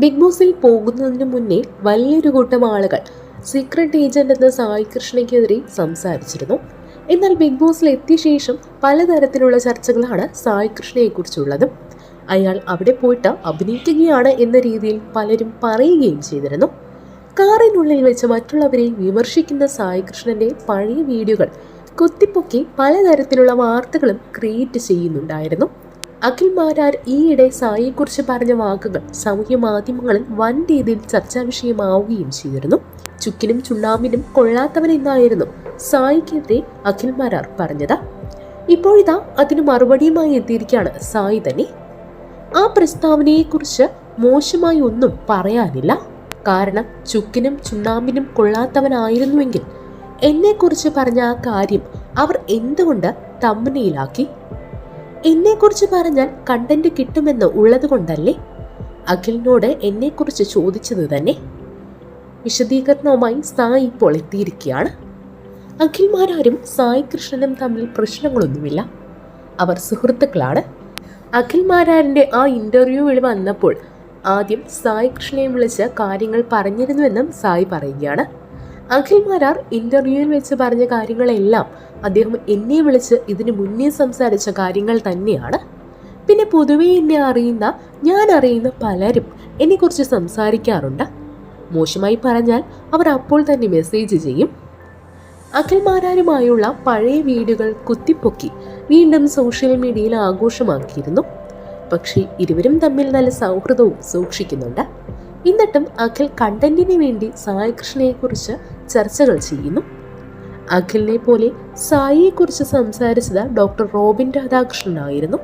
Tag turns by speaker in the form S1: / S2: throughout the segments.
S1: Big ബോസിൽ പോകുന്നതിന് മുന്നേ വലിയൊരു കൂട്ടം ആളുകൾ സീക്രട്ട് ഏജന്റ് എന്ന സായി കൃഷ്ണയ്ക്കെതിരെ സംസാരിച്ചിരുന്നു. എന്നാൽ ബിഗ് ബോസിൽ എത്തിയ ശേഷം പലതരത്തിലുള്ള ചർച്ചകളാണ് സായി കൃഷ്ണയെക്കുറിച്ചുള്ളതും. അയാൾ അവിടെ പോയിട്ട് അഭിനയിക്കുകയാണ് എന്ന രീതിയിൽ പലരും പറയുകയും ചെയ്തിരുന്നു. കാറിനുള്ളിൽ വെച്ച് മറ്റുള്ളവരെ വിമർശിക്കുന്ന സായി കൃഷ്ണന്റെ പഴയ വീഡിയോകൾ കുത്തിപ്പൊക്കി പലതരത്തിലുള്ള വാർത്തകളും ക്രിയേറ്റ് ചെയ്യുന്നുണ്ടായിരുന്നു. അഖിൽ മാരാർ ഈയിടെ സായിയെക്കുറിച്ച് പറഞ്ഞ വാക്കുകൾ സാമൂഹ്യ മാധ്യമങ്ങളിൽ വൻ രീതിയിൽ ചർച്ചാ വിഷയമാവുകയും ചെയ്തിരുന്നു. ചുക്കിനും ചുണ്ണാമ്പിനും കൊള്ളാത്തവനെന്നായിരുന്നു സായിക്കെതിരെ അഖിൽ മാരാർ പറഞ്ഞത്. ഇപ്പോഴിതാ അതിന് മറുപടിയുമായി എത്തിയിരിക്കുകയാണ് സായി തന്നെ. ആ പ്രസ്താവനയെക്കുറിച്ച് മോശമായി ഒന്നും പറയാനില്ല. കാരണം ചുക്കിനും ചുണ്ണാമ്പിനും കൊള്ളാത്തവനായിരുന്നുവെങ്കിൽ എന്നെക്കുറിച്ച് പറഞ്ഞ ആ കാര്യം അവർ എന്തുകൊണ്ട് തമ്മനയിലാക്കി? എന്നെക്കുറിച്ച് പറഞ്ഞാൽ കണ്ടന്റ് കിട്ടുമെന്ന് ഉള്ളത് കൊണ്ടല്ലേ? അഖിലിനോട് എന്നെക്കുറിച്ച് ചോദിച്ചത് തന്നെ. വിശദീകരണവുമായി സായി ഇപ്പോൾ എത്തിയിരിക്കുകയാണ്. അഖിൽമാരാരും സായി കൃഷ്ണനും തമ്മിൽ പ്രശ്നങ്ങളൊന്നുമില്ല. അവർ സുഹൃത്തുക്കളാണ്. അഖിൽമാരാരിന്റെ ആ ഇന്റർവ്യൂവിൽ വന്നപ്പോൾ ആദ്യം സായി കൃഷ്ണയെ വിളിച്ച് കാര്യങ്ങൾ പറഞ്ഞിരുന്നുവെന്നും സായി പറയുകയാണ്. അഖിൽ മരാർ ഇന്റർവ്യൂവിൽ വെച്ച് പറഞ്ഞ കാര്യങ്ങളെല്ലാം അദ്ദേഹം എന്നെ വിളിച്ച് ഇതിനു മുന്നേ സംസാരിച്ച കാര്യങ്ങൾ തന്നെയാണ്. പിന്നെ പൊതുവെ എന്നെ അറിയുന്ന ഞാൻ അറിയുന്ന പലരും എന്നെക്കുറിച്ച് സംസാരിക്കാറുണ്ട്. മോശമായി പറഞ്ഞാൽ അവർ അപ്പോൾ തന്നെ മെസ്സേജ് ചെയ്യും. അഖിൽമാരാരുമായുള്ള പഴയ വീടുകൾ കുത്തിപ്പൊക്കി വീണ്ടും സോഷ്യൽ മീഡിയയിൽ ആഘോഷമാക്കിയിരുന്നു. പക്ഷേ ഇരുവരും തമ്മിൽ നല്ല സൗഹൃദവും സൂക്ഷിക്കുന്നുണ്ട്. എന്നിട്ടും അഖിൽ കണ്ടന്റിന് വേണ്ടി സായി കൃഷ്ണയെക്കുറിച്ച് ചർച്ചകൾ ചെയ്യുന്നു. അഖിലിനെ പോലെ സായിയെക്കുറിച്ച് സംസാരിച്ചത് ഡോക്ടർ റോബിൻ രാധാകൃഷ്ണൻ ആയിരുന്നു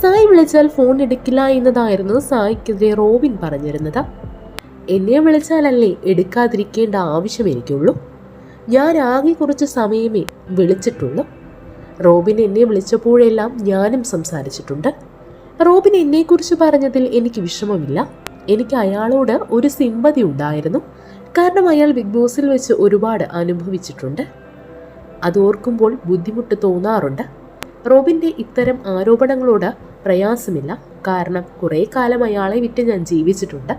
S1: സായി വിളിച്ചാൽ ഫോൺ എടുക്കില്ല എന്നതായിരുന്നു സായിക്കെതിരെ റോബിൻ പറഞ്ഞിരുന്നത്. എന്നെ വിളിച്ചാലല്ലേ എടുക്കാതിരിക്കേണ്ട ആവശ്യം എനിക്കുള്ളൂ. ഞാൻ ആകെ കുറച്ച് സമയമേ വിളിച്ചിട്ടുള്ളൂ. റോബിൻ എന്നെ വിളിച്ചപ്പോഴെല്ലാം ഞാനും സംസാരിച്ചിട്ടുണ്ട്. റോബിൻ എന്നെക്കുറിച്ച് പറഞ്ഞതിൽ എനിക്ക് വിഷമമില്ല. എനിക്ക് അയാളോട് ഒരു സിമ്പതി ഉണ്ടായിരുന്നു. കാരണം അയാൾ ബിഗ് ബോസിൽ വെച്ച് ഒരുപാട് അനുഭവിച്ചിട്ടുണ്ട്. അത് ഓർക്കുമ്പോൾ ബുദ്ധിമുട്ട് തോന്നാറുണ്ട്. റോബിന്റെ ഇത്തരം ആരോപണങ്ങളോട് പ്രയാസമില്ല. കാരണം കുറേ കാലം അയാളെ വിറ്റ് ഞാൻ ജീവിച്ചിട്ടുണ്ട്.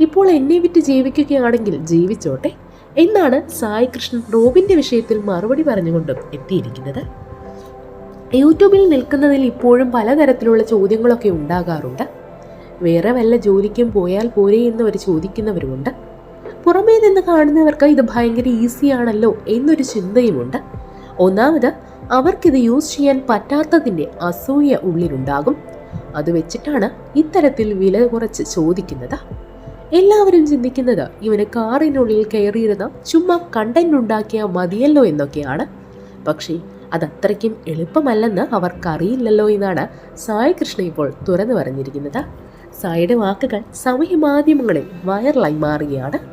S1: ഇപ്പോൾ എന്നെ വിറ്റ് ജീവിക്കുകയാണെങ്കിൽ ജീവിച്ചോട്ടെ. എന്നാണ് സായി കൃഷ്ണൻ റോബിന്റെ വിഷയത്തിൽ മറുപടി പറഞ്ഞുകൊണ്ടും എത്തിയിരിക്കുന്നത്. യൂട്യൂബിൽ നിൽക്കുന്നതിൽ ഇപ്പോഴും പലതരത്തിലുള്ള ചോദ്യങ്ങളൊക്കെ ഉണ്ടാകാറുണ്ട്. വേറെ വല്ല ജോലിക്കും പോയാൽ പോരെ എന്ന് അവർ ചോദിക്കുന്നവരുമുണ്ട്. പുറമേ നിന്ന് കാണുന്നവർക്ക് ഇത് ഭയങ്കര ഈസിയാണല്ലോ എന്നൊരു ചിന്തയുമുണ്ട്. ഒന്നാമത് അവർക്കിത് യൂസ് ചെയ്യാൻ പറ്റാത്തതിന്റെ അസൂയ ഉള്ളിലുണ്ടാകും. അത് വെച്ചിട്ടാണ് ഇത്തരത്തിൽ വില കുറച്ച് ചോദിക്കുന്നത്. എല്ലാവരും ചിന്തിക്കുന്നത് ഇവന് കാറിനുള്ളിൽ കയറിയിരുന്ന ചുമ്മാ കണ്ടന്റ് ഉണ്ടാക്കിയാൽ മതിയല്ലോ എന്നൊക്കെയാണ്. പക്ഷേ അതത്രയ്ക്കും എളുപ്പമല്ലെന്ന് അവർക്കറിയില്ലല്ലോ എന്നാണ് സായി കൃഷ്ണ ഇപ്പോൾ തുറന്നു പറഞ്ഞിരിക്കുന്നത്. സായിയുടെ വാക്കുകൾ സമൂഹ മാധ്യമങ്ങളിൽ വൈറലായി മാറുകയാണ്.